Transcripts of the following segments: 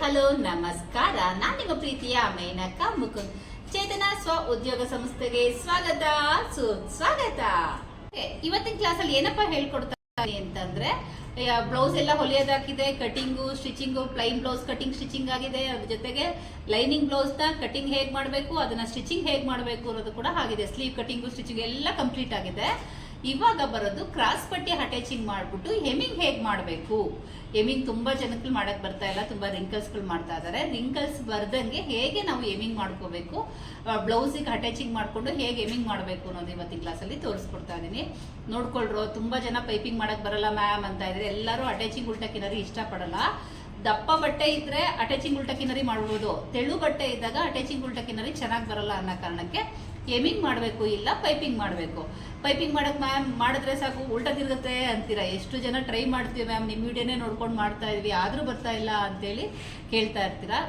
Hello, ನಮಸ್ಕಾರ. ನಾನು ನಿಮ್ಮ ಪ್ರೀತಿಯ ಮೇನಕ ಮುಕುಂದ್ ಚೇತನ ಸ್ವ ಉದ್ಯೋಗ ಸಂಸ್ಥೆಗೆ ಸ್ವಾಗತ. ಸುಸ್ವಾಗತ ಇವತ್ತಿನ ಇವತ್ತಿನ ಕ್ಲಾಸಲ್ಲಿ ಏನಪ್ಪ ಹೇಳ್ಕೊಡ್ತಾರೆ ಅಂತಂದ್ರೆ ಬ್ಲೌಸ್ ಎಲ್ಲ ಹೊಲಿಯೋದಾಗಿದೆ, cutting, stitching, plain blouse, cutting stitching ಆಗಿದೆ. ಅದ್ರ ಜೊತೆಗೆ ಲೈನಿಂಗ್ ಬ್ಲೌಸ್ನ ಕಟಿಂಗ್ ಹೇಗೆ ಮಾಡಬೇಕು, ಅದನ್ನ ಸ್ಟಿಚಿಂಗ್ ಹೇಗೆ ಮಾಡಬೇಕು ಅನ್ನೋದು ಕೂಡ ಆಗಿದೆ ಸ್ಲೀವ್ ಕಟಿಂಗು, ಸ್ಟಿಚಿಂಗ್ ಎಲ್ಲ ಕಂಪ್ಲೀಟ್ ಆಗಿದೆ. ಇವಾಗ ಬರೋದು ಕ್ರಾಸ್ ಪಟ್ಟಿ ಅಟ್ಯಾಚಿಂಗ್ ಮಾಡ್ಬಿಟ್ಟು ಹೆಮಿಂಗ್ ಹೇಗೆ ಮಾಡಬೇಕು? ಹೆಮಿಂಗ್ ತುಂಬಾ ಜನಕ್ಕೆ ಮಾಡಕ್ ಬರ್ತಾ ಇಲ್ಲ, ತುಂಬಾ ರಿಂಕಲ್ಸ್ಗಳು ಮಾಡ್ತಾ ಇದಾರೆ. ರಿಂಕಲ್ಸ್ ಬರ್ದಂಗೆ ಹೇಗೆ ನಾವು ಎಮಿಂಗ್ ಮಾಡ್ಕೋಬೇಕು? ಬ್ಲೌಸಿಗೆ ಅಟ್ಯಾಚಿಂಗ್ ಮಾಡ್ಕೊಂಡು ಹೇಗೆ ಎಮಿಂಗ್ ಮಾಡಬೇಕು ಅನ್ನೋದು ಇವತ್ತಿನ ಕ್ಲಾಸಲ್ಲಿ ತೋರಿಸ್ಕೊಡ್ತಾ ಇದೀನಿ. ನೋಡ್ಕೊಳ್ರು, ತುಂಬಾ ಜನ ಪೈಪಿಂಗ್ ಮಾಡಕ್ ಬರಲ್ಲ ಮ್ಯಾಮ್ ಅಂತ ಇದ್ರೆ ಎಲ್ಲರೂ ಅಟ್ಯಾಚಿಂಗ್ ಉಲ್ಟಕ್ಕಿನರಿ ಇಷ್ಟಪಡಲ್ಲ. ದಪ್ಪ ಬಟ್ಟೆ ಇದ್ರೆ ಅಟ್ಯಾಚಿಂಗ್ ಉಲ್ಟಕಿನರಿ ಮಾಡ್ಬೋದು. ತೆಳು ಬಟ್ಟೆ ಇದ್ದಾಗ ಅಟ್ಯಾಚಿಂಗ್ ಉಲ್ಟಕಿನರಿ ಚೆನ್ನಾಗಿ ಬರಲ್ಲ ಅನ್ನೋ ಕಾರಣಕ್ಕೆ ಎಮಿಂಗ್ ಮಾಡಬೇಕು ಇಲ್ಲ ಪೈಪಿಂಗ್ ಮಾಡಬೇಕು. ಪೈಪಿಂಗ್ ಮಾಡೋಕ್ಕೆ ಮ್ಯಾಮ್ ಮಾಡಿದ್ರೆ ಸಾಕು, ಉಲ್ಟ ತಿರುಗುತ್ತೆ ಅಂತೀರಾ? ಎಷ್ಟು ಜನ ಟ್ರೈ ಮಾಡ್ತೀವಿ ಮ್ಯಾಮ್ ನಿಮ್ಮ ವಿಡಿಯೋನೇ ನೋಡ್ಕೊಂಡು ಮಾಡ್ತಾ ಇದ್ವಿ, ಆದರೂ ಬರ್ತಾ ಇಲ್ಲ ಅಂತೇಳಿ ಕೇಳ್ತಾ ಇರ್ತೀರಾ?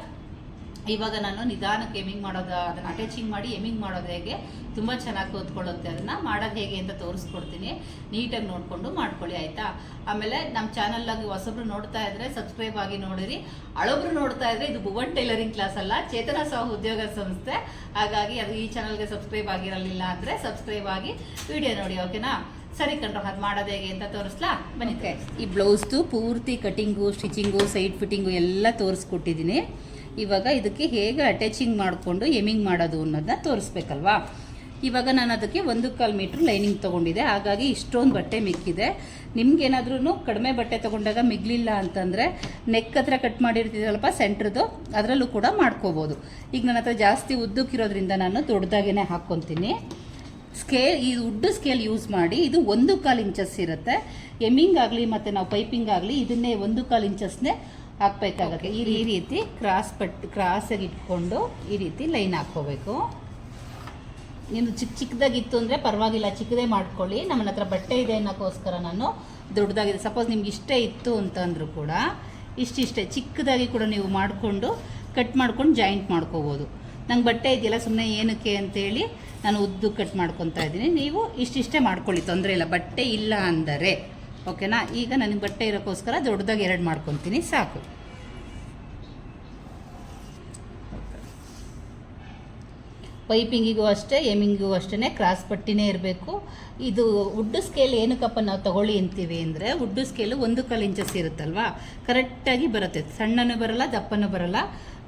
ಇವಾಗ ನಾನು ನಿಧಾನಕ್ಕೆ ಎಮಿಂಗ್ ಮಾಡೋದು ಅದನ್ನ ಅಟ್ಯಾಚಿಂಗ್ ಮಾಡಿ ಎಮಿಂಗ್ ಮಾಡೋದು ಹೇಗೆ ತುಂಬ ಚೆನ್ನಾಗಿ ಕೂತ್ಕೊಳ್ಳುತ್ತೆ. ಅದನ್ನ ಮಾಡೋದು ಹೇಗೆ ಅಂತ ತೋರಿಸ್ಕೊಡ್ತೀನಿ. ನೀಟಾಗಿ ನೋಡಿಕೊಂಡು ಮಾಡ್ಕೊಳ್ಳಿ ಆಯ್ತಾ? ಆಮೇಲೆ ನಮ್ಮ ಚಾನಲ್ಲಾಗಿ ಹೊಸಬ್ರು ನೋಡ್ತಾ ಇದ್ರೆ ಸಬ್ಸ್ಕ್ರೈಬ್ ಆಗಿ ನೋಡಿರಿ. ಅಳೊಬ್ರು ನೋಡ್ತಾ ಇದ್ರೆ ಇದು ಭುವನ್ ಟೈಲರಿಂಗ್ ಕ್ಲಾಸ್ ಅಲ್ಲ ಚೇತನ ಸಹ ಉದ್ಯೋಗ ಸಂಸ್ಥೆ. ಹಾಗಾಗಿ ಅದು ಈ ಚಾನಲ್ಗೆ ಸಬ್ಸ್ಕ್ರೈಬ್ ಆಗಿರಲಿಲ್ಲ ಅಂದರೆ ಸಬ್ಸ್ಕ್ರೈಬ್ ಆಗಿ ವಿಡಿಯೋ ನೋಡಿ ಓಕೆನಾ ಸರಿ ಕಣ್ರು ಅದು ಮಾಡೋದು ಹೇಗೆ ಅಂತ ತೋರಿಸ್ಲಾ? ಬನ್ನಿ ಈ ಬ್ಲೌಸ್ದು ಪೂರ್ತಿ ಕಟಿಂಗು ಸ್ಟಿಚಿಂಗು ಸೈಡ್ ಫಿಟ್ಟಿಂಗು ಎಲ್ಲ ತೋರಿಸ್ಕೊಟ್ಟಿದ್ದೀನಿ. ಇವಾಗ ಇದಕ್ಕೆ ಹೇಗೆ ಅಟ್ಯಾಚಿಂಗ್ ಮಾಡಿಕೊಂಡು ಎಮಿಂಗ್ ಮಾಡೋದು ಅನ್ನೋದನ್ನ ತೋರಿಸ್ಬೇಕಲ್ವಾ? ಇವಾಗ ನಾನು ಅದಕ್ಕೆ ಒಂದು ಕಾಲು ಮೀಟ್ರ್ ಲೈನಿಂಗ್ ತೊಗೊಂಡಿದ್ದೆ. ಹಾಗಾಗಿ ಇಷ್ಟೊಂದು ಬಟ್ಟೆ ಮಿಕ್ಕಿದೆ. ನಿಮ್ಗೇನಾದ್ರೂ ಕಡಿಮೆ ಬಟ್ಟೆ ತೊಗೊಂಡಾಗ ಮಿಗ್ಲಿಲ್ಲ ಅಂತಂದರೆ ನೆಕ್ ಹತ್ರ ಕಟ್ ಮಾಡಿರ್ತಿದ್ರಲ್ಪ ಸೆಂಟ್ರದು ಅದರಲ್ಲೂ ಕೂಡ ಮಾಡ್ಕೋಬೋದು. ಈಗ ನನ್ನ ಹತ್ರ ಜಾಸ್ತಿ ಉದ್ದಕ್ಕಿರೋದ್ರಿಂದ ನಾನು ದೊಡ್ಡದಾಗೇ ಹಾಕ್ಕೊತೀನಿ. ಸ್ಕೇಲ್ ಈ ಉಡ್ಡು ಸ್ಕೇಲ್ ಯೂಸ್ ಮಾಡಿ, ಇದು ಒಂದು ಕಾಲು ಇಂಚಸ್ ಇರುತ್ತೆ. ಎಮ್ಮಿಂಗ್ ಆಗಲಿ ಮತ್ತು ನಾವು ಪೈಪಿಂಗ್ ಆಗಲಿ, ಇದನ್ನೇ ಒಂದು ಕಾಲು ಇಂಚಸ್ನೇ ಹಾಕ್ಬೇಕಾಗತ್ತೆ. ಈ ರೀತಿ ಕ್ರಾಸ್ ಪಟ್ ಆಗಿ ಇಟ್ಕೊಂಡು ಈ ರೀತಿ ಲೈನ್ ಹಾಕ್ಕೋಬೇಕು. ನೀನು ಚಿಕ್ಕ ಚಿಕ್ಕದಾಗಿತ್ತು ಅಂದರೆ ಪರವಾಗಿಲ್ಲ, ಚಿಕ್ಕದೇ ಮಾಡ್ಕೊಳ್ಳಿ. ನಮ್ಮ ಹತ್ರ ಬಟ್ಟೆ ಇದೆ ಅನ್ನೋಕ್ಕೋಸ್ಕರ ನಾನು ದೊಡ್ಡದಾಗಿದೆ. ಸಪೋಸ್ ನಿಮ್ಗೆ ಇಷ್ಟೇ ಇತ್ತು ಅಂತಂದರೂ ಕೂಡ ಇಷ್ಟಿಷ್ಟೇ ಚಿಕ್ಕದಾಗಿ ಕೂಡ ನೀವು ಮಾಡಿಕೊಂಡು ಕಟ್ ಮಾಡ್ಕೊಂಡು ಜಾಯಿಂಟ್ ಮಾಡ್ಕೋಬೋದು. ನಂಗೆ ಬಟ್ಟೆ ಇದೆಯಲ್ಲ ಸುಮ್ಮನೆ ಏನಕ್ಕೆ ಅಂತೇಳಿ ನಾನು ಉದ್ದು ಕಟ್ ಮಾಡ್ಕೊತಾ ಇದ್ದೀನಿ. ನೀವು ಇಷ್ಟಿಷ್ಟೇ ಮಾಡ್ಕೊಳ್ಳಿ, ತೊಂದರೆ ಇಲ್ಲ. ಬಟ್ಟೆ ಇಲ್ಲ ಅಂದರೆ. ಓಕೆನಾ? ಈಗ ನನಗೆ ಬಟ್ಟೆ ಇರೋಕ್ಕೋಸ್ಕರ ದೊಡ್ಡದಾಗಿ ಎರಡು ಮಾಡ್ಕೊತೀನಿ, ಸಾಕು. ಪೈಪಿಂಗಿಗೂ ಅಷ್ಟೇ ಎಮಿಂಗಿಗೂ ಅಷ್ಟೇ ಕ್ರಾಸ್ ಪಟ್ಟಿನೇ ಇರಬೇಕು. ಇದು ಉಡ್ಡು ಸ್ಕೇಲ್ ಏನಕ್ಕಪ್ಪ ನಾವು ತಗೊಳ್ಳಿ ಅಂತೀವಿ ಅಂದರೆ ಉಡ್ಡು ಸ್ಕೇಲು ಒಂದು ಕಾಲು ಇಂಚಸ್ ಇರುತ್ತಲ್ವಾ? ಕರೆಕ್ಟಾಗಿ ಬರುತ್ತೆ. ಸಣ್ಣನೂ ಬರಲ್ಲ, ದಪ್ಪನೂ ಬರಲ್ಲ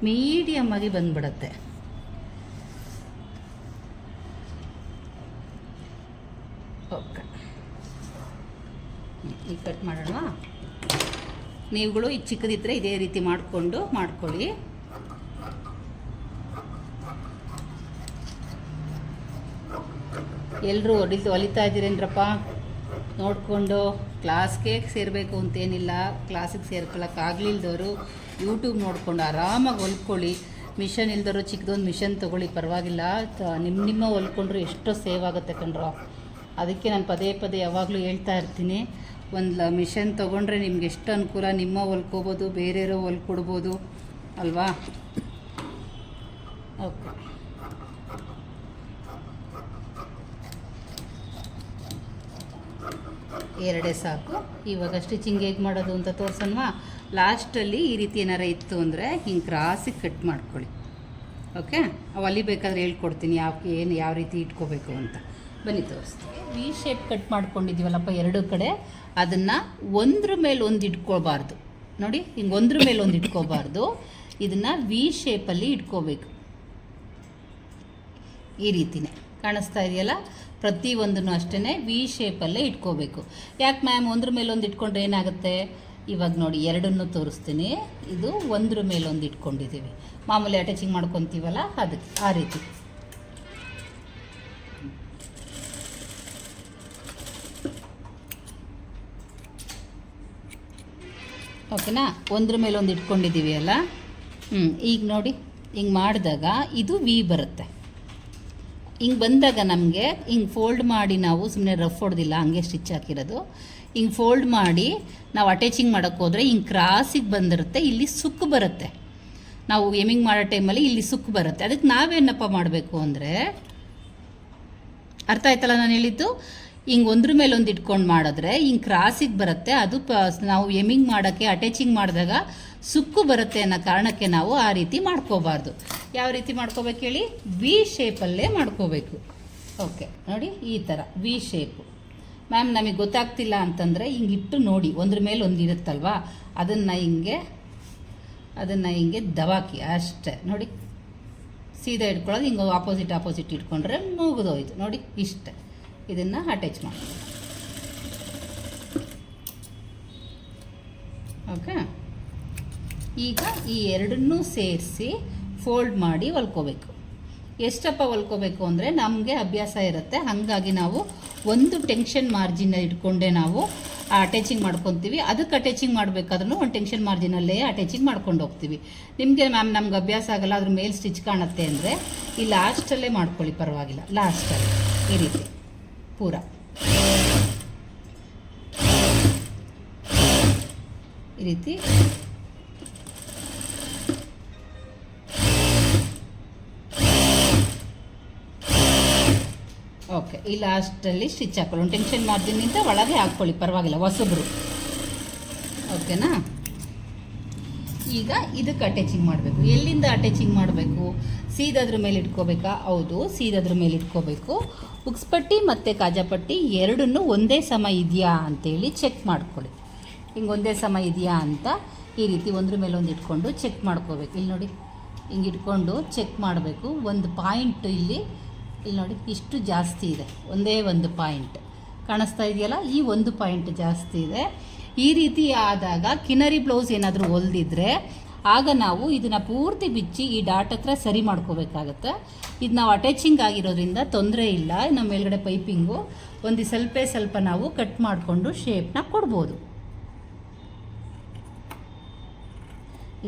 ಮೀಡಿಯಮ್ಮಾಗಿ ಬಂದ್ಬಿಡುತ್ತೆ ಓಕೆ ಈಗ ಕಟ್ ಮಾಡೋಣ ನೀವುಗಳು ಈ ಚಿಕ್ಕದಿದ್ದರೆ ಇದೇ ರೀತಿ ಮಾಡಿಕೊಂಡು ಮಾಡ್ಕೊಳ್ಳಿ. ಎಲ್ಲರೂ ಹೊಡಿತು ಹೊಲಿತಾ ಇದ್ದೀರೇನ್ರಪ್ಪ? ನೋಡಿಕೊಂಡು ಕ್ಲಾಸ್ಗೆ ಸೇರಬೇಕು ಅಂತೇನಿಲ್ಲ. ಕ್ಲಾಸಿಗೆ ಸೇರ್ಕೊಳ್ಳೋಕ್ಕಾಗಲಿಲ್ದವರು ಯೂಟ್ಯೂಬ್ ನೋಡಿಕೊಂಡು ಆರಾಮಾಗಿ ಹೊಲ್ಕೊಳ್ಳಿ ಮಿಷನ್ ಇಲ್ದವರು ಚಿಕ್ಕದೊಂದು ಮಿಷನ್ ತೊಗೊಳ್ಳಿ, ಪರವಾಗಿಲ್ಲ. ನಿಮ್ಮ ನಿಮ್ಮ ಹೊಲ್ಕೊಂಡ್ರೆ ಎಷ್ಟೋ ಸೇವ್ ಆಗುತ್ತೆ ಕಣ್ರೋ. ಅದಕ್ಕೆ ನಾನು ಪದೇ ಪದೇ ಯಾವಾಗಲೂ ಹೇಳ್ತಾ ಇರ್ತೀನಿ. ಒಂದು ಮಿಷನ್ ತೊಗೊಂಡ್ರೆ ನಿಮ್ಗೆ ಎಷ್ಟು ಅನುಕೂಲ? ನಿಮ್ಮ ಹೊಲ್ಕೋಬೋದು, ಬೇರೆಯವರು ಹೊಲ್ಕೊಡ್ಬೋದು ಅಲ್ವಾ? ಓಕೆ. ಎರಡೇ ಸಾಕು. ಇವಾಗ ಸ್ಟಿಚಿಂಗ್ ಹೇಗೆ ಮಾಡೋದು ಅಂತ ತೋರ್ಸನ್ವಾ? ಲಾಸ್ಟಲ್ಲಿ ಈ ರೀತಿ ಏನಾರ ಇತ್ತು ಅಂದರೆ ಹಿಂಗೆ ಕ್ರಾಸಿಗೆ ಕಟ್ ಮಾಡ್ಕೊಳ್ಳಿ. ಓಕೆ? ಅವು ಅಲ್ಲಿ ಬೇಕಾದ್ರೆ ಹೇಳ್ಕೊಡ್ತೀನಿ. ಯಾವ ಏನು ಯಾವ ರೀತಿ ಇಟ್ಕೋಬೇಕು ಅಂತ. ಬನ್ನಿ ತೋರಿಸ್ತೀನಿ. ವಿ ಶೇಪ್ ಕಟ್ ಮಾಡ್ಕೊಂಡಿದ್ದೀವಲ್ಲಪ್ಪ ಎರಡು ಕಡೆ. ಅದನ್ನು ಒಂದ್ರ ಮೇಲೆ ಒಂದು ಇಟ್ಕೋಬಾರ್ದು ನೋಡಿ, ಹಿಂಗೆ ಒಂದ್ರ ಮೇಲೆ ಒಂದು ಇಟ್ಕೋಬಾರ್ದು ಇದನ್ನು ವಿ ಶೇಪಲ್ಲಿ ಇಟ್ಕೋಬೇಕು. ಈ ರೀತಿನೇ. ಕಾಣಿಸ್ತಾ ಇದೆಯಲ್ಲ? ಪ್ರತಿಯೊಂದನ್ನು ಅಷ್ಟೇ ವಿ ಶೇಪಲ್ಲೇ ಇಟ್ಕೋಬೇಕು. ಯಾಕೆ ಮ್ಯಾಮ್ ಒಂದ್ರ ಮೇಲೆ ಒಂದು ಇಟ್ಕೊಂಡ್ರೆ ಏನಾಗುತ್ತೆ? ಇವಾಗ ನೋಡಿ, ಎರಡನ್ನು ತೋರಿಸ್ತೀನಿ. ಇದು ಒಂದ್ರ ಮೇಲೆ ಒಂದು ಇಟ್ಕೊಂಡಿದ್ದೀವಿ. ಮಾಮೂಲಿ ಅಟ್ಯಾಚಿಂಗ್ ಮಾಡ್ಕೊತೀವಲ್ಲ, ಅದಕ್ಕೆ ಆ ರೀತಿ. ಓಕೆನಾ? ಒಂದ್ರ ಮೇಲೆ ಒಂದು ಇಟ್ಕೊಂಡಿದ್ದೀವಿ ಅಲ್ಲ? ಹ್ಞೂ ಈಗ ನೋಡಿ, ಹಿಂಗೆ ಮಾಡಿದಾಗ ಇದು ವಿ ಬರುತ್ತೆ. ಹಿಂಗೆ ಬಂದಾಗ ನಮಗೆ ಹಿಂಗೆ ಫೋಲ್ಡ್ ಮಾಡಿ ನಾವು ಸುಮ್ಮನೆ ರಫ್ ಹೊಡೆದಿಲ್ಲ, ಹಂಗೆ ಸ್ಟಿಚ್ ಹಾಕಿರೋದು. ಹಿಂಗೆ ಫೋಲ್ಡ್ ಮಾಡಿ ನಾವು ಅಟ್ಯಾಚಿಂಗ್ ಮಾಡೋಕ್ಕೆ ಹೋದರೆ ಹಿಂಗೆ ಕ್ರಾಸಿಗೆ ಬಂದಿರುತ್ತೆ, ಇಲ್ಲಿ ಸುಕ್ಕು ಬರುತ್ತೆ. ನಾವು ಎಮಿಂಗ್ ಮಾಡೋ ಟೈಮಲ್ಲಿ ಇಲ್ಲಿ ಸುಕ್ಕು ಬರುತ್ತೆ. ಅದಕ್ಕೆ ನಾವೇನಪ್ಪ ಮಾಡಬೇಕು ಅಂದರೆ, ಅರ್ಥ ಆಯ್ತಲ್ಲ ನಾನು ಹೇಳಿದ್ದು? ಹಿಂಗೆ ಒಂದ್ರ ಮೇಲೆ ಒಂದು ಇಟ್ಕೊಂಡು ಮಾಡಿದ್ರೆ ಹಿಂಗೆ ಕ್ರಾಸಿಗೆ ಬರುತ್ತೆ. ಅದು ಪ, ನಾವು ಎಮಿಂಗ್ ಮಾಡೋಕ್ಕೆ, ಅಟ್ಯಾಚಿಂಗ್ ಮಾಡಿದಾಗ ಸುಕ್ಕು ಬರುತ್ತೆ ಅನ್ನೋ ಕಾರಣಕ್ಕೆ ನಾವು ಆ ರೀತಿ ಮಾಡ್ಕೋಬಾರ್ದು. ಯಾವ ರೀತಿ ಮಾಡ್ಕೋಬೇಕು ಹೇಳಿ? ವಿ ಶೇಪಲ್ಲೇ ಮಾಡ್ಕೋಬೇಕು. ಓಕೆ ನೋಡಿ ಈ ಥರ ವಿ ಶೇಪು ಮ್ಯಾಮ್ ನಮಗೆ ಗೊತ್ತಾಗ್ತಿಲ್ಲ ಅಂತಂದರೆ ಹಿಂಗೆ ಇಟ್ಟು ನೋಡಿ, ಒಂದ್ರ ಮೇಲೆ ಒಂದು ಇರುತ್ತಲ್ವಾ? ಅದನ್ನು ಹಿಂಗೆ ಅದನ್ನು ಹಿಂಗೆ ದವಾಕಿ ಅಷ್ಟೇ. ನೋಡಿ, ಸೀದಾ ಇಟ್ಕೊಳ್ಳೋದು ಹಿಂಗೆ ಆಪೋಸಿಟ್ ಆಪೋಸಿಟ್ ಇಟ್ಕೊಂಡ್ರೆ ಮುಗಿದೋಯ್ತು. ನೋಡಿ, ಇಷ್ಟೇ. ಇದನ್ನು ಅಟ್ಯಾಚ್ ಮಾಡಿ. ಓಕೆ ಈಗ ಈ ಎರಡನ್ನೂ ಸೇರಿಸಿ ಫೋಲ್ಡ್ ಮಾಡಿ ಹೊಲ್ಕೋಬೇಕು. ಎಷ್ಟಪ್ಪ ಹೊಲ್ಕೋಬೇಕು ಅಂದರೆ ನಮಗೆ ಅಭ್ಯಾಸ ಇರುತ್ತೆ. ಹಾಗಾಗಿ ನಾವು ಒಂದು ಟೆನ್ಷನ್ ಮಾರ್ಜಿನ ಇಟ್ಕೊಂಡೆ ನಾವು ಅಟ್ಯಾಚಿಂಗ್ ಮಾಡ್ಕೊತೀವಿ. ಅದಕ್ಕೆ ಅಟ್ಯಾಚಿಂಗ್ ಮಾಡಬೇಕಾದ್ರೂ ಒಂದು ಟೆನ್ಷನ್ ಮಾರ್ಜಿನಲ್ಲೇ ಅಟ್ಯಾಚಿಂಗ್ ಮಾಡ್ಕೊಂಡು ಹೋಗ್ತೀವಿ. ನಿಮಗೆ ಮ್ಯಾಮ್ ನಮ್ಗೆ ಅಭ್ಯಾಸ ಆಗಲ್ಲ, ಅದ್ರ ಮೇಲೆ ಸ್ಟಿಚ್ ಕಾಣುತ್ತೆ ಅಂದರೆ ಈ ಲಾಸ್ಟಲ್ಲೇ ಮಾಡ್ಕೊಳ್ಳಿ, ಪರವಾಗಿಲ್ಲ. ಲಾಸ್ಟಲ್ಲಿ ಈ ರೀತಿ. ಪೂರ. ಈ ರೀತಿ. ಓಕೆ, ಈ ಲಾಸ್ಟಲ್ಲಿ ಸ್ಟಿಚ್ ಹಾಕೊಳ್ಳಿ ಟೆನ್ಷನ್ ಅಂತ ಒಳಗೆ ಹಾಕ್ಕೊಳ್ಳಿ, ಪರವಾಗಿಲ್ಲ, ಹೊಸಬ್ರು. ಓಕೆನಾ ಈಗ ಇದಕ್ಕೆ ಅಟ್ಯಾಚಿಂಗ್ ಮಾಡಬೇಕು. ಎಲ್ಲಿಂದ ಅಟ್ಯಾಚಿಂಗ್ ಮಾಡಬೇಕು? ಸೀದದ್ರ ಮೇಲೆ ಇಟ್ಕೋಬೇಕಾ? ಹೌದು, ಸೀದದ್ರ ಮೇಲೆ ಇಟ್ಕೋಬೇಕು. ಉಕ್ಸ್ಪಟ್ಟಿ ಮತ್ತು ಕಾಜಾಪಟ್ಟಿ ಎರಡನ್ನೂ ಒಂದೇ ಸಮ ಇದೆಯಾ ಅಂತೇಳಿ ಚೆಕ್ ಮಾಡ್ಕೊಳ್ಳಿ. ಹಿಂಗೆ ಒಂದೇ ಸಮ ಇದೆಯಾ ಅಂತ ಈ ರೀತಿ ಒಂದ್ರ ಮೇಲೆ ಒಂದು ಇಟ್ಕೊಂಡು ಚೆಕ್ ಮಾಡ್ಕೋಬೇಕು. ಇಲ್ಲಿ ನೋಡಿ, ಹಿಂಗೆ ಇಟ್ಕೊಂಡು ಚೆಕ್ ಮಾಡಬೇಕು. ಒಂದು ಪಾಯಿಂಟ್ ಇಲ್ಲಿ ಇಲ್ಲಿ ನೋಡಿ, ಇಷ್ಟು ಜಾಸ್ತಿ ಇದೆ. ಒಂದೇ ಒಂದು ಪಾಯಿಂಟ್ ಕಾಣಿಸ್ತಾ ಇದೆಯಲ್ಲ? ಈ ಒಂದು ಪಾಯಿಂಟ್ ಜಾಸ್ತಿ ಇದೆ. ಈ ರೀತಿ ಆದಾಗ ಕಿನರಿ ಬ್ಲೌಸ್ ಏನಾದರೂ ಹೊಲ್ದಿದ್ರೆ ಆಗ ನಾವು ಇದನ್ನು ಪೂರ್ತಿ ಬಿಚ್ಚಿ ಈ ಡಾಟ್ ಹತ್ರ ಸರಿ ಮಾಡ್ಕೋಬೇಕಾಗತ್ತೆ. ಇದು ನಾವು ಅಟ್ಯಾಚಿಂಗ್ ಆಗಿರೋದ್ರಿಂದ ತೊಂದರೆ ಇಲ್ಲ. ನಮ್ಮ ಮೇಲ್ಗಡೆ ಪೈಪಿಂಗು ಒಂದು ಸ್ವಲ್ಪ ಸ್ವಲ್ಪ ನಾವು ಕಟ್ ಮಾಡಿಕೊಂಡು ಶೇಪ್ನ ಕೊಡ್ಬೋದು.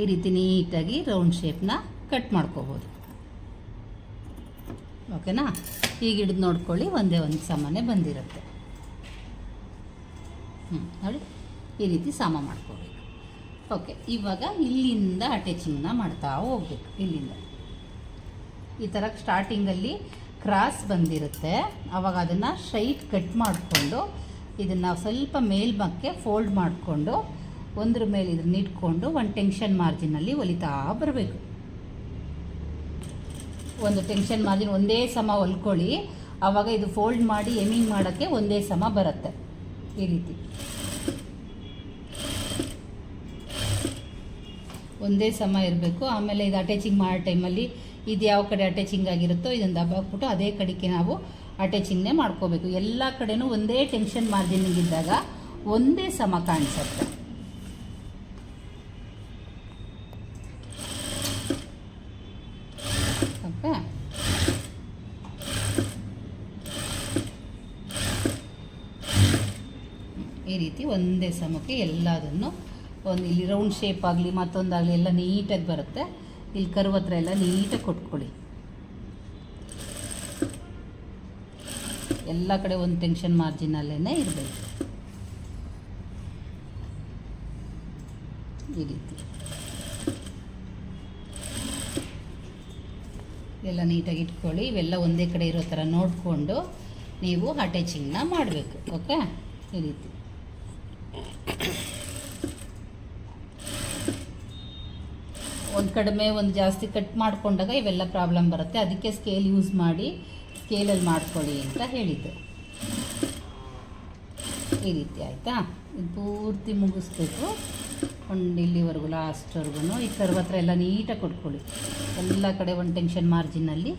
ಈ ರೀತಿ ನೀಟಾಗಿ ರೌಂಡ್ ಶೇಪ್ನ ಕಟ್ ಮಾಡ್ಕೋಬೋದು. ಓಕೆನಾ? ಈಗ ಹಿಡಿದು ನೋಡ್ಕೊಳ್ಳಿ, ಒಂದೇ ಒಂದು ಸಾಮಾನೆ ಬಂದಿರುತ್ತೆ. ಹ್ಞೂ ನೋಡಿ. ಈ ರೀತಿ ಸಾಮ ಮಾಡ್ಕೋಬೇಕು. ಓಕೆ ಇವಾಗ ಇಲ್ಲಿಂದ ಅಟ್ಯಾಚಿಂಗ್ನ ಮಾಡ್ತಾ ಹೋಗ್ಬೇಕು, ಇಲ್ಲಿಂದ. ಈ ಥರ ಸ್ಟಾರ್ಟಿಂಗಲ್ಲಿ ಕ್ರಾಸ್ ಬಂದಿರುತ್ತೆ. ಆವಾಗ ಅದನ್ನು ಸ್ಟ್ರೈಟ್ ಕಟ್ ಮಾಡಿಕೊಂಡು ಇದನ್ನು ಸ್ವಲ್ಪ ಮೇಲ್ಮಕ್ಕೆ ಫೋಲ್ಡ್ ಮಾಡಿಕೊಂಡು ಒಂದ್ರ ಮೇಲೆ ಇದನ್ನ ಇಟ್ಕೊಂಡು ಒಂದು ಟೆನ್ಷನ್ ಮಾರ್ಜಿನಲ್ಲಿ ಹೊಲಿತಾ ಬರಬೇಕು. ಒಂದು ಟೆನ್ಷನ್ ಮಾರ್ಜಿನ್ ಒಂದೇ ಸಮ ಹೊಲ್ಕೊಳ್ಳಿ. ಆವಾಗ ಇದು ಫೋಲ್ಡ್ ಮಾಡಿ ಎಮಿಂಗ್ ಮಾಡೋಕ್ಕೆ ಒಂದೇ ಸಮ ಬರುತ್ತೆ. ಈ ರೀತಿ. ಒಂದೇ ಸಮ ಇರಬೇಕು. ಆಮೇಲೆ ಇದು ಅಟ್ಯಾಚಿಂಗ್ ಮಾಡೋ ಟೈಮಲ್ಲಿ ಇದು ಯಾವ ಕಡೆ ಅಟ್ಯಾಚಿಂಗ್ ಆಗಿರುತ್ತೋ ಇದನ್ನು ದಬ್ಬಾಕ್ಬಿಟ್ಟು ಅದೇ ಕಡೆಗೆ ನಾವು ಅಟ್ಯಾಚಿಂಗ್ನೇ ಮಾಡ್ಕೋಬೇಕು. ಎಲ್ಲ ಕಡೆನೂ ಒಂದೇ ಟೆನ್ಷನ್ ಮಾರ್ಜಿನಿಂಗ್ ಇದ್ದಾಗ ಒಂದೇ ಸಮ ಕಾಣಿಸುತ್ತೆ. ಓಕೆ? ಈ ರೀತಿ ಒಂದೇ ಸಮಕ್ಕೆ ಎಲ್ಲದನ್ನು ಒಂದು ಇಲ್ಲಿ ರೌಂಡ್ ಶೇಪ್ ಆಗಲಿ, ಮತ್ತೊಂದಾಗಲಿ ಎಲ್ಲ ನೀಟಾಗಿ ಬರುತ್ತೆ. ಇಲ್ಲಿ ಕರ್ವ್ ಹತ್ರ ಎಲ್ಲ ನೀಟಾಗಿ ಕೊಟ್ಕೊಳ್ಳಿ. ಎಲ್ಲ ಕಡೆ ಒಂದು ಟೆನ್ಷನ್ ಮಾರ್ಜಿನಲ್ಲೇ ಇರಬೇಕು. ಈ ರೀತಿ. ಎಲ್ಲ ನೀಟಾಗಿ ಇಟ್ಕೊಳ್ಳಿ. ಇವೆಲ್ಲ ಒಂದೇ ಕಡೆ ಇರೋ ಥರ ನೋಡಿಕೊಂಡು ನೀವು ಅಟ್ಯಾಚಿಂಗ್ನ ಮಾಡಬೇಕು ಓಕೆ ಈ ರೀತಿ. ಒಂದು ಕಡಿಮೆ, ಒಂದು ಜಾಸ್ತಿ ಕಟ್ ಮಾಡಿಕೊಂಡಾಗ ಇವೆಲ್ಲ ಪ್ರಾಬ್ಲಮ್ ಬರುತ್ತೆ. ಅದಕ್ಕೆ ಸ್ಕೇಲ್ ಯೂಸ್ ಮಾಡಿ ಸ್ಕೇಲಲ್ಲಿ ಮಾಡ್ಕೊಳ್ಳಿ ಅಂತ ಹೇಳಿದ್ದೆ ಈ ರೀತಿ ಆಯಿತಾ? ಇದು ಪೂರ್ತಿ ಮುಗಿಸ್ಬೇಕು. ಒಂದು ಇಲ್ಲಿವರೆಗೂ ಲಾಸ್ಟ್ವರೆಗೂ ಈ ಕರ್ವ್ ಹತ್ರ ಎಲ್ಲ ನೀಟಾಗಿ ಕೊಟ್ಕೊಳ್ಳಿ. ಎಲ್ಲ ಕಡೆ ಒಂದು ಟೆನ್ಷನ್ ಮಾರ್ಜಿನಲ್ಲಿ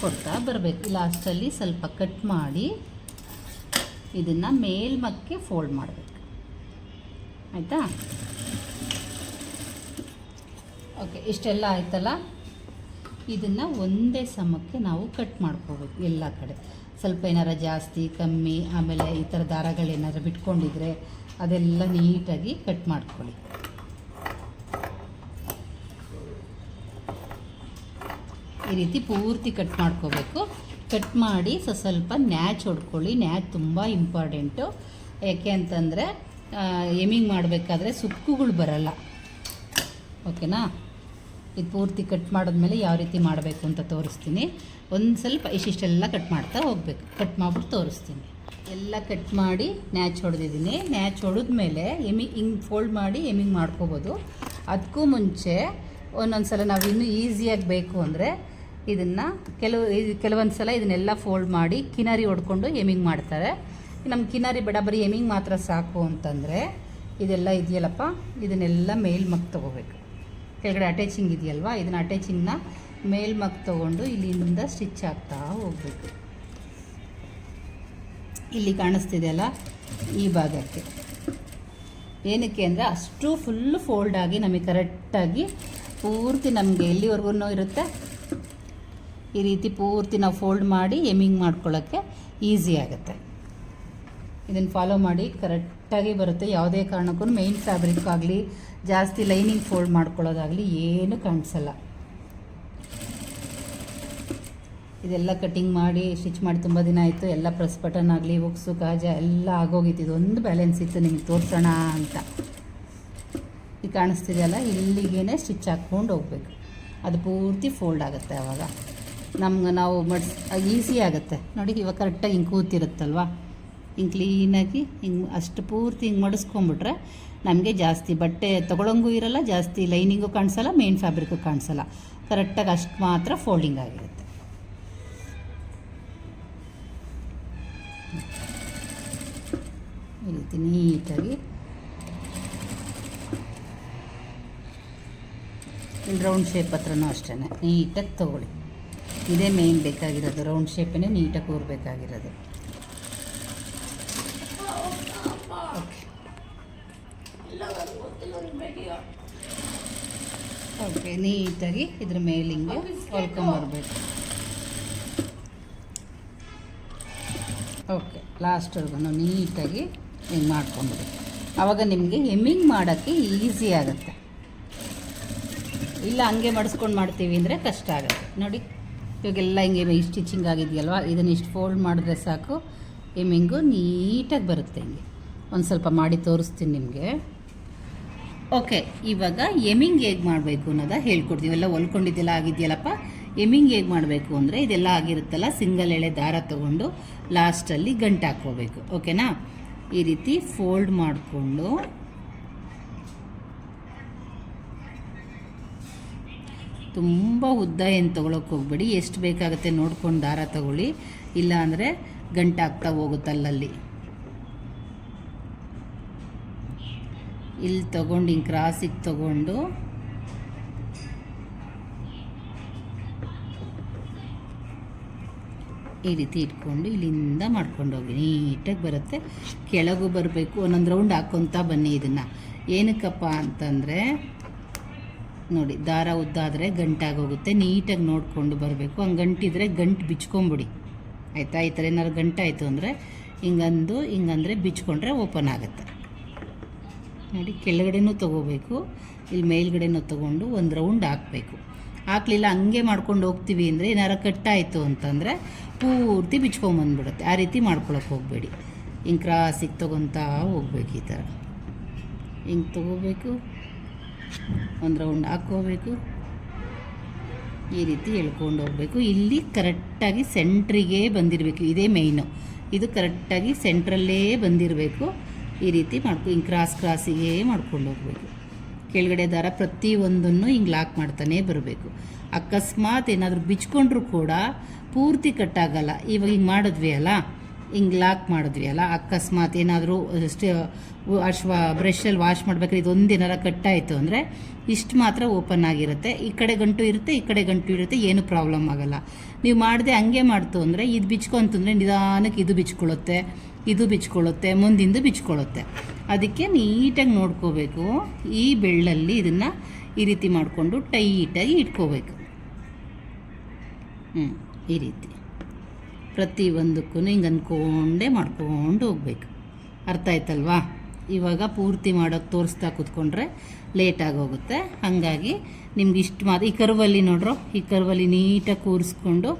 ಕೊಡ್ತಾ ಬರಬೇಕು. ಲಾಸ್ಟಲ್ಲಿ ಸ್ವಲ್ಪ ಕಟ್ ಮಾಡಿ, ಇದನ್ನು ಮೇಲ್ಮಕ್ಕೆ ಫೋಲ್ಡ್ ಮಾಡಬೇಕು. ಆಯಿತಾ? ಓಕೆ, ಇಷ್ಟೆಲ್ಲ ಆಯ್ತಲ್ಲ? ಇದನ್ನು ಒಂದೇ ಸಮಕ್ಕೆ ನಾವು ಕಟ್ ಮಾಡ್ಕೋಬೇಕು ಎಲ್ಲ ಕಡೆ. ಸ್ವಲ್ಪ ಏನಾರ ಜಾಸ್ತಿ, ಕಮ್ಮಿ, ಆಮೇಲೆ ಈ ಥರ ದಾರಗಳೇನಾರು ಬಿಟ್ಕೊಂಡಿದ್ರೆ ಅದೆಲ್ಲ ನೀಟಾಗಿ ಕಟ್ ಮಾಡ್ಕೊಳ್ಳಿ. ಈ ರೀತಿ ಪೂರ್ತಿ ಕಟ್ ಮಾಡ್ಕೋಬೇಕು. ಕಟ್ ಮಾಡಿ ಸ ಸ್ವಲ್ಪ ನ್ಯಾಚ್ ಹೊಡ್ಕೊಳ್ಳಿ. ನ್ಯಾಚ್ ತುಂಬ ಇಂಪಾರ್ಟೆಂಟು. ಯಾಕೆ ಅಂತಂದರೆ ಎಮಿಂಗ್ ಮಾಡಬೇಕಾದ್ರೆ ಸುಕ್ಕುಗಳು ಬರಲ್ಲ. ಓಕೆನಾ? ಇದು ಪೂರ್ತಿ ಕಟ್ ಮಾಡಿದ್ಮೇಲೆ ಯಾವ ರೀತಿ ಮಾಡಬೇಕು ಅಂತ ತೋರಿಸ್ತೀನಿ. ಒಂದು ಸ್ವಲ್ಪ ಇಷ್ಟಿಷ್ಟೆಲ್ಲ ಕಟ್ ಮಾಡ್ತಾ ಹೋಗ್ಬೇಕು. ಕಟ್ ಮಾಡಿಬಿಟ್ಟು ತೋರಿಸ್ತೀನಿ. ಎಲ್ಲ ಕಟ್ ಮಾಡಿ ನ್ಯಾಚ್ ಹೊಡೆದಿದ್ದೀನಿ. ನ್ಯಾಚ್ ಹೊಡೆದ್ಮೇಲೆ ಎಮಿ ಹಿಂಗೆ ಫೋಲ್ಡ್ ಮಾಡಿ ಎಮಿಂಗ್ ಮಾಡ್ಕೋಬೋದು. ಅದಕ್ಕೂ ಮುಂಚೆ ಒಂದೊಂದು ಸಲ ನಾವು ಇನ್ನೂ ಈಸಿಯಾಗಿ ಬೇಕು ಅಂದರೆ ಇದನ್ನು ಕೆಲವು ಇದು ಕೆಲವೊಂದು ಸಲ ಇದನ್ನೆಲ್ಲ ಫೋಲ್ಡ್ ಮಾಡಿ ಕಿನಾರಿ ಹೊಡ್ಕೊಂಡು ಎಮಿಂಗ್ ಮಾಡ್ತಾರೆ. ನಮ್ಮ ಕಿನಾರಿ ಬೇಡ, ಬರೀ ಎಮಿಂಗ್ ಮಾತ್ರ ಸಾಕು ಅಂತಂದರೆ ಇದೆಲ್ಲ ಇದೆಯಲ್ಲಪ್ಪ. ಇದನ್ನೆಲ್ಲ ಮೇಲ್ಮಗ್ ತೊಗೋಬೇಕು. ಕೆಳಗಡೆ ಅಟ್ಯಾಚಿಂಗ್ ಇದೆಯಲ್ವಾ? ಇದನ್ನು ಅಟ್ಯಾಚಿಂಗ್ನ ಮೇಲ್ಮಗ್ ತೊಗೊಂಡು ಇಲ್ಲಿಂದ ಸ್ಟಿಚ್ ಆಗ್ತಾ ಹೋಗಬೇಕು. ಇಲ್ಲಿ ಕಾಣಿಸ್ತಿದೆಯಲ್ಲ ಈ ಭಾಗಕ್ಕೆ. ಏನಕ್ಕೆ ಅಂದರೆ ಅಷ್ಟು ಫುಲ್ಲು ಫೋಲ್ಡ್ ಆಗಿ ನಮಗೆ ಕರೆಕ್ಟಾಗಿ ಪೂರ್ತಿ ನಮಗೆ ಎಲ್ಲಿವರೆಗೂ ಇರುತ್ತೆ. ಈ ರೀತಿ ಪೂರ್ತಿ ನಾವು ಫೋಲ್ಡ್ ಮಾಡಿ ಎಮಿಂಗ್ ಮಾಡ್ಕೊಳ್ಳೋಕ್ಕೆ ಈಸಿ ಆಗುತ್ತೆ. ಇದನ್ನು ಫಾಲೋ ಮಾಡಿ ಕರೆಕ್ಟಾಗಿ ಬರುತ್ತೆ. ಯಾವುದೇ ಕಾರಣಕ್ಕೂ ಮೈನ್ ಫ್ಯಾಬ್ರಿಕ್ ಆಗಲಿ, ಜಾಸ್ತಿ ಲೈನಿಂಗ್ ಫೋಲ್ಡ್ ಮಾಡ್ಕೊಳ್ಳೋದಾಗಲಿ ಏನು ಕಾಣಿಸಲ್ಲ. ಇದೆಲ್ಲ ಕಟಿಂಗ್ ಮಾಡಿ ಸ್ಟಿಚ್ ಮಾಡಿ ತುಂಬ ದಿನ ಆಯಿತು. ಎಲ್ಲ ಪ್ರೆಸ್ ಬಟನ್ ಆಗಲಿ ಒಕ್ಸು ಕಾಜ ಎಲ್ಲ ಆಗೋಗಿತ್ತು. ಇದೊಂದು ಬ್ಯಾಲೆನ್ಸ್ ಇತ್ತು ನಿಮಗೆ ತೋರಿಸೋಣ ಅಂತ. ಈಗ ಕಾಣಿಸ್ತಿದೆಯಲ್ಲ? ಇಲ್ಲಿಗೇ ಸ್ಟಿಚ್ ಹಾಕ್ಕೊಂಡು ಹೋಗ್ಬೇಕು. ಅದು ಪೂರ್ತಿ ಫೋಲ್ಡ್ ಆಗುತ್ತೆ ಆವಾಗ ನಮ್ಗೆ ನಾವು ಮಡ್ಸ್, ಈಸಿ ಆಗುತ್ತೆ. ನೋಡಿ, ಇವಾಗ ಕರೆಕ್ಟಾಗಿ ಹಿಂಗೆ ಕೂತಿರುತ್ತಲ್ವ? ಹಿಂಗೆ ಕ್ಲೀನಾಗಿ ಹಿಂಗೆ ಅಷ್ಟು ಪೂರ್ತಿ ಹಿಂಗೆ ಮಡಿಸ್ಕೊಂಬಿಟ್ರೆ ನಮಗೆ ಜಾಸ್ತಿ ಬಟ್ಟೆ ತೊಗೊಳಂಗೂ ಇರಲ್ಲ, ಜಾಸ್ತಿ ಲೈನಿಂಗು ಕಾಣಿಸಲ್ಲ ಮೇನ್ ಫ್ಯಾಬ್ರಿಕ್ಕು ಕಾಣಿಸಲ್ಲ. ಕರೆಕ್ಟಾಗಿ ಅಷ್ಟು ಮಾತ್ರ ಫೋಲ್ಡಿಂಗ್ ಆಗಿರುತ್ತೆ. ಈ ರೀತಿ ನೀಟಾಗಿ. ರೌಂಡ್ ಶೇಪ್ ಹತ್ರನೂ ಅಷ್ಟೇ ನೀಟಾಗಿ ತೊಗೊಳ್ಳಿ. ಇದೇ ಮೇಯ್ನ್ ಬೇಕಾಗಿರೋದು ರೌಂಡ್ ಶೇಪೇ ನೀಟಾಗಿ ಕೂರಬೇಕಾಗಿರೋದು. ಓಕೆ, ನೀಟಾಗಿ ಇದ್ರ ಮೇಲೆ ಹಿಂಗೆ ಹೊಲ್ಕೊಂಬರ್ಬೇಕು. ಓಕೆ ಲಾಸ್ಟ್ವರೆಗೂ ನೀಟಾಗಿ ಹಿಂಗೆ ಮಾಡ್ಕೊಂಬಿಡಿ. ಆವಾಗ ನಿಮಗೆ ಹೆಮ್ಮಿಂಗ್ ಮಾಡೋಕ್ಕೆ ಈಸಿ ಆಗುತ್ತೆ. ಇಲ್ಲ, ಹಂಗೆ ಮಡಿಸ್ಕೊಂಡು ಮಾಡ್ತೀವಿ ಅಂದರೆ ಕಷ್ಟ ಆಗುತ್ತೆ. ನೋಡಿ, ಇವಾಗೆಲ್ಲ ಹಿಂಗೆ ಈ ಸ್ಟಿಚಿಂಗ್ ಆಗಿದೆಯಲ್ವ, ಇದನ್ನು ಇಷ್ಟು ಫೋಲ್ಡ್ ಮಾಡಿದ್ರೆ ಸಾಕು. ಹೆಮ್ಮಿಂಗು ನೀಟಾಗಿ ಬರುತ್ತೆ ಹಿಂಗೆ. ಒಂದು ಸ್ವಲ್ಪ ಮಾಡಿ ತೋರಿಸ್ತೀನಿ ನಿಮಗೆ. ಓಕೆ ಇವಾಗ ಎಮಿಂಗ್ ಹೇಗೆ ಮಾಡಬೇಕು ಅನ್ನೋದ ಹೇಳ್ಕೊಡ್ತೀವಿ. ಎಲ್ಲ ಹೊಲ್ಕೊಂಡಿದ್ದೆಲ್ಲ ಆಗಿದೆಯಲ್ಲಪ್ಪ? ಎಮಿಂಗ್ ಹೇಗೆ ಮಾಡಬೇಕು ಅಂದರೆ ಇದೆಲ್ಲ ಆಗಿರುತ್ತಲ್ಲ, ಸಿಂಗಲ್ ಎಳೆ ದಾರ ತೊಗೊಂಡು ಲಾಸ್ಟಲ್ಲಿ ಗಂಟು ಹಾಕ್ಕೋಬೇಕು. ಓಕೆನಾ ಈ ರೀತಿ ಫೋಲ್ಡ್ ಮಾಡಿಕೊಂಡು ತುಂಬ ಉದ್ದ ಏನು ತೊಗೊಳಕ್ಕೆ ಹೋಗ್ಬೇಡಿ. ಎಷ್ಟು ಬೇಕಾಗುತ್ತೆ ನೋಡ್ಕೊಂಡು ದಾರ ತಗೊಳ್ಳಿ. ಇಲ್ಲ ಅಂದರೆ ಗಂಟು ಹಾಕ್ತಾ ಹೋಗುತ್ತೆ ಅಲ್ಲಲ್ಲಿ ಇಲ್ಲಿ ತಗೊಂಡು, ಹಿಂಗೆ ಕ್ರಾಸಿಗೆ ತಗೊಂಡು. ಈ ರೀತಿ ಇಟ್ಕೊಂಡು ಇಲ್ಲಿಂದ ಮಾಡ್ಕೊಂಡು ಹೋಗಿ. ನೀಟಾಗಿ ಬರುತ್ತೆ. ಕೆಳಗೂ ಬರಬೇಕು. ಒಂದೊಂದು ರೌಂಡ್ ಹಾಕ್ಕೊತಾ ಬನ್ನಿ ಇದನ್ನು. ಏನಕ್ಕಪ್ಪ ಅಂತಂದರೆ, ನೋಡಿ, ದಾರ ಉದ್ದಾದರೆ ಗಂಟಾಗೋಗುತ್ತೆ ನೀಟಾಗಿ ನೋಡಿಕೊಂಡು ಬರಬೇಕು. ಹಂಗೆ ಗಂಟಿದ್ರೆ ಗಂಟು ಬಿಚ್ಕೊಂಬಿಡಿ. ಆಯಿತಾ? ಈ ಥರ ಏನಾದ್ರು ಗಂಟಾಯಿತು ಅಂದರೆ, ಹಿಂಗಂದು, ಹಿಂಗಂದರೆ ಬಿಚ್ಕೊಂಡ್ರೆ ಓಪನ್ ಆಗುತ್ತೆ. ನೋಡಿ, ಕೆಳಗಡೆನೂ ತೊಗೋಬೇಕು, ಇಲ್ಲಿ ಮೇಲ್ಗಡೆನೂ ತೊಗೊಂಡು ಒಂದು ರೌಂಡ್ ಹಾಕಬೇಕು. ಹಾಕ್ಲಿಲ್ಲ, ಹಂಗೆ ಮಾಡ್ಕೊಂಡು ಹೋಗ್ತೀವಿ ಅಂದರೆ ಏನಾರ ಕಟ್ಟಾಯಿತು ಅಂತಂದರೆ ಪೂರ್ತಿ ಬಿಚ್ಕೊಂಬಂದ್ಬಿಡುತ್ತೆ. ಆ ರೀತಿ ಮಾಡ್ಕೊಳಕ್ಕೆ ಹೋಗಬೇಡಿ. ಹಿಂಗೆ ಕ್ರಾಸಿಗೆ ತೊಗೊತಾ ಹೋಗ್ಬೇಕು ಈ ಥರ ಹಿಂಗೆ ತೊಗೋಬೇಕು, ಒಂದು ರೌಂಡ್ ಹಾಕ್ಕೋಬೇಕು. ಈ ರೀತಿ ಎಳ್ಕೊಂಡು ಹೋಗಬೇಕು. ಇಲ್ಲಿ ಕರೆಕ್ಟಾಗಿ ಸೆಂಟ್ರಿಗೆ ಬಂದಿರಬೇಕು. ಇದೇ ಮೇಯ್ನು ಇದು ಕರೆಕ್ಟಾಗಿ ಸೆಂಟ್ರಲ್ಲೇ ಬಂದಿರಬೇಕು. ಈ ರೀತಿ ಮಾಡ್ಕೊ, ಹಿಂಗೆ ಕ್ರಾಸ್ ಕ್ರಾಸಿಗೆ ಮಾಡ್ಕೊಂಡು ಹೋಗಬೇಕು. ಕೆಳಗಡೆ ದಾರ ಪ್ರತಿಯೊಂದನ್ನು ಹಿಂಗೆ ಲಾಕ್ ಮಾಡ್ತಾನೆ ಬರಬೇಕು. ಅಕಸ್ಮಾತ್ ಏನಾದರೂ ಬಿಚ್ಕೊಂಡ್ರೂ ಕೂಡ ಪೂರ್ತಿ ಕಟ್ಟಾಗಲ್ಲ. ಇವಾಗ ಹಿಂಗೆ ಮಾಡಿದ್ವಿ ಅಲ್ಲ? ಹಿಂಗೆ ಲಾಕ್ ಮಾಡಿದ್ವಿ ಅಲ್ಲ? ಅಕಸ್ಮಾತ್ ಏನಾದರೂ ಸ್ಟೇ ವಾಶ್ ವಾ ಬ್ರಷಲ್ಲಿ ವಾಶ್ ಮಾಡ್ಬೇಕಾದ್ರೆ ಇದೊಂದು ಏನಾರ ಕಟ್ಟಾಯಿತು ಅಂದರೆ ಇಷ್ಟು ಮಾತ್ರ ಓಪನ್ ಆಗಿರುತ್ತೆ. ಈ ಕಡೆ ಗಂಟು ಇರುತ್ತೆ, ಈ ಕಡೆ ಗಂಟು ಇರುತ್ತೆ, ಏನು ಪ್ರಾಬ್ಲಮ್ ಆಗಲ್ಲ. ನೀವು ಮಾಡಿದೆ ಹಂಗೆ ಮಾಡ್ತು ಅಂದರೆ ಇದು ಬಿಚ್ಕೊಂತಂದರೆ ನಿಧಾನಕ್ಕೆ ಇದು ಬಿಚ್ಕೊಳ್ಳುತ್ತೆ. ಇದು ಬಿಚ್ಕೊಳ್ಳುತ್ತೆ, ಮುಂದಿಂದು ಬಿಚ್ಕೊಳ್ಳುತ್ತೆ. ಅದಕ್ಕೆ ನೀಟಾಗಿ ನೋಡ್ಕೋಬೇಕು. ಈ ಬೆಳ್ಳಲ್ಲಿ ಇದನ್ನು ಈ ರೀತಿ ಮಾಡಿಕೊಂಡು ಟೈಟಾಗಿ ಇಟ್ಕೋಬೇಕು. ಹ್ಞೂ ಈ ರೀತಿ. ಪ್ರತಿ ಒಂದಕ್ಕೂ ಹಿಂಗೆ ಅಂದ್ಕೊಂಡೇ ಮಾಡ್ಕೊಂಡು ಹೋಗ್ಬೇಕು. ಅರ್ಥ ಆಯ್ತಲ್ವಾ? ಇವಾಗ ಪೂರ್ತಿ ಮಾಡೋಕ್ಕೆ ತೋರಿಸ್ತಾ ಕೂತ್ಕೊಂಡ್ರೆ ಲೇಟಾಗಿ ಹೋಗುತ್ತೆ ಹಾಗಾಗಿ ನಿಮ್ಗೆ ಇಷ್ಟು ಮಾತ್ರ ಈ ಕರ್ವಲ್ಲಿ ನೋಡ್ರೋ, ಈ ಕರ್ವಲ್ಲಿ ನೀಟಾಗಿ ಕೂರಿಸ್ಕೊಂಡು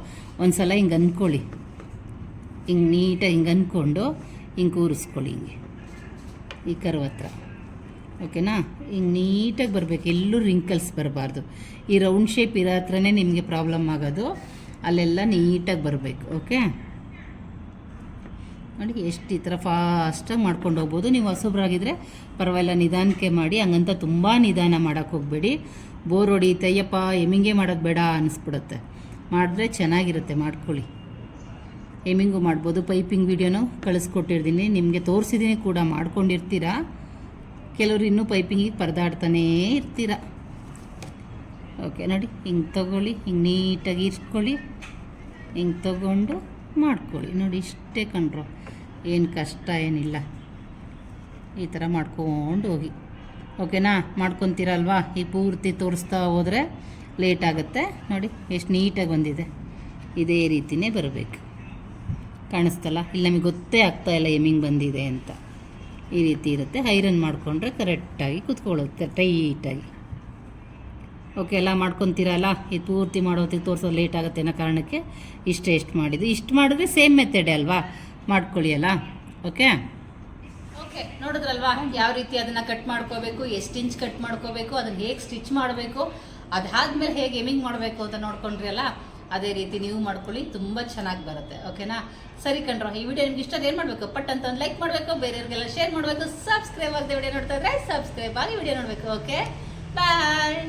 ಒಂದು ಸಲ ಹಿಂಗೆ ಅಂದ್ಕೊಳ್ಳಿ ಹಿಂಗೆ ನೀಟಾಗಿ ಹಿಂಗೆ ಅಂದ್ಕೊಂಡು ಹಿಂಗೆ ಕೂರಿಸ್ಕೊಳ್ಳಿ ಹಿಂಗೆ. ಈ ಕರ್ವ ಹತ್ರ. ಓಕೆನಾ? ಹಿಂಗೆ ನೀಟಾಗಿ ಬರಬೇಕು. ಎಲ್ಲೂ ರಿಂಕಲ್ಸ್ ಬರಬಾರ್ದು. ಈ ರೌಂಡ್ ಶೇಪ್ ಇರೋ ಹತ್ರನೇ ನಿಮಗೆ ಪ್ರಾಬ್ಲಮ್ ಆಗೋದು. ಅಲ್ಲೆಲ್ಲ ನೀಟಾಗಿ ಬರಬೇಕು. ಓಕೆ? ನೋಡಿ ಎಷ್ಟು ಈ ಥರ ಫಾಸ್ಟಾಗಿ ಮಾಡ್ಕೊಂಡು ಹೋಗ್ಬೋದು. ನೀವು ಹೊಸಬ್ರಾಗಿದ್ದರೆ ಪರವಾಗಿಲ್ಲ, ನಿಧಾನಕ್ಕೆ ಮಾಡಿ. ಹಂಗಂತ ತುಂಬ ನಿಧಾನ ಮಾಡೋಕ್ಕೆ ಹೋಗಬೇಡಿ. ಬೋರ್ ಹೊಡಿತಯ್ಯಪ್ಪ ಎಮ್ಮಿಂಗೆ ಮಾಡೋದು ಬೇಡ ಅನ್ನಿಸ್ಬಿಡುತ್ತೆ ಮಾಡಿದ್ರೆ ಚೆನ್ನಾಗಿರುತ್ತೆ. ಮಾಡ್ಕೊಳ್ಳಿ. ಎಮ್ಮಿಂಗು ಮಾಡ್ಬೋದು. ಪೈಪಿಂಗ್ ವಿಡಿಯೋನು ಕಳಿಸ್ಕೊಟ್ಟಿರ್ತೀನಿ. ನಿಮಗೆ ತೋರಿಸಿದ್ದೀನಿ ಕೂಡ ಮಾಡ್ಕೊಂಡಿರ್ತೀರಾ? ಕೆಲವರು ಇನ್ನೂ ಪೈಪಿಂಗಿಗೆ ಪರದಾಡ್ತಾನೇ ಇರ್ತೀರ? ಓಕೆ, ನೋಡಿ, ಹಿಂಗೆ ತಗೊಳ್ಳಿ, ಹಿಂಗೆ ನೀಟಾಗಿ ಇಟ್ಕೊಳ್ಳಿ ಹಿಂಗೆ ತಗೊಂಡು ಮಾಡ್ಕೊಳ್ಳಿ. ನೋಡಿ, ಇಷ್ಟೇ ಕಂಡ್ರು. ಏನು ಕಷ್ಟ, ಏನಿಲ್ಲ. ಈ ಥರ ಮಾಡ್ಕೊಂಡು ಹೋಗಿ. ಓಕೆನಾ? ಮಾಡ್ಕೊತೀರಲ್ವಾ ಈ ಪೂರ್ತಿ ತೋರಿಸ್ತಾ ಹೋದರೆ ಲೇಟ್ ಆಗುತ್ತೆ. ನೋಡಿ, ಎಷ್ಟು ನೀಟಾಗಿ ಬಂದಿದೆ. ಇದೇ ರೀತಿನೇ ಬರಬೇಕು. ಕಾಣಿಸ್ತಲ್ಲ? ಇಲ್ಲಿ ನಮಗೆ ಗೊತ್ತೇ ಆಗ್ತಾ ಇಲ್ಲ ಎಮ್ಮಿಂಗ್ ಬಂದಿದೆ ಅಂತ. ಈ ರೀತಿ ಇರುತ್ತೆ. ಐರನ್ ಮಾಡಿಕೊಂಡ್ರೆ ಕರೆಕ್ಟಾಗಿ ಕುತ್ಕೊಳ್ಳುತ್ತೆ ಟೈಟಾಗಿ ಓಕೆ ಎಲ್ಲ ಮಾಡ್ಕೊತೀರಲ್ಲ? ಇದು ಪೂರ್ತಿ ಮಾಡೋತ್ತಿಗೆ ತೋರಿಸೋದು ಲೇಟ್ ಆಗುತ್ತೆ ಅನ್ನೋ ಕಾರಣಕ್ಕೆ ಇಷ್ಟು ಎಷ್ಟು ಮಾಡಿದ್ದು. ಇಷ್ಟು ಮಾಡಿದ್ರೆ ಸೇಮ್ ಮೆಥಡೇ ಅಲ್ವಾ? ಮಾಡ್ಕೊಳ್ಳಿ ಅಲ್ಲ? ಓಕೆ ಓಕೆ ನೋಡಿದ್ರಲ್ವಾ? ಯಾವ ರೀತಿ ಅದನ್ನ ಕಟ್ ಮಾಡ್ಕೋಬೇಕು, ಎಷ್ಟು ಇಂಚ್ ಕಟ್ ಮಾಡ್ಕೋಬೇಕು, ಅದನ್ನು ಹೇಗೆ ಸ್ಟಿಚ್ ಮಾಡಬೇಕು, ಅದಾದ್ಮೇಲೆ ಹೇಗೆ ಎಮಿಂಗ್ ಮಾಡಬೇಕು ಅಂತ ನೋಡ್ಕೊಂಡ್ರಿ ಅಲ್ಲ? ಅದೇ ರೀತಿ ನೀವು ಮಾಡ್ಕೊಳ್ಳಿ, ತುಂಬ ಚೆನ್ನಾಗಿ ಬರುತ್ತೆ ಓಕೆನಾ ಸರಿ ಕಣ್ರೋ, ಈ ವಿಡಿಯೋ ನಿಮ್ಗೆ ಇಷ್ಟ ಏನು ಮಾಡಬೇಕು? ಪಟ್ ಅಂತ ಒಂದು ಲೈಕ್ ಮಾಡಬೇಕು, ಬೇರೆಯವ್ರಿಗೆಲ್ಲ ಶೇರ್ ಮಾಡಬೇಕು ಸಬ್ಸ್ಕ್ರೈಬ್ ಆಗದೆ ವಿಡಿಯೋ ನೋಡ್ತಾ ಇದ್ರೆ ಸಬ್ಸ್ಕ್ರೈಬ್ ಆಗಿ ವಿಡಿಯೋ ನೋಡಬೇಕು ಓಕೆ ಬಾಯ್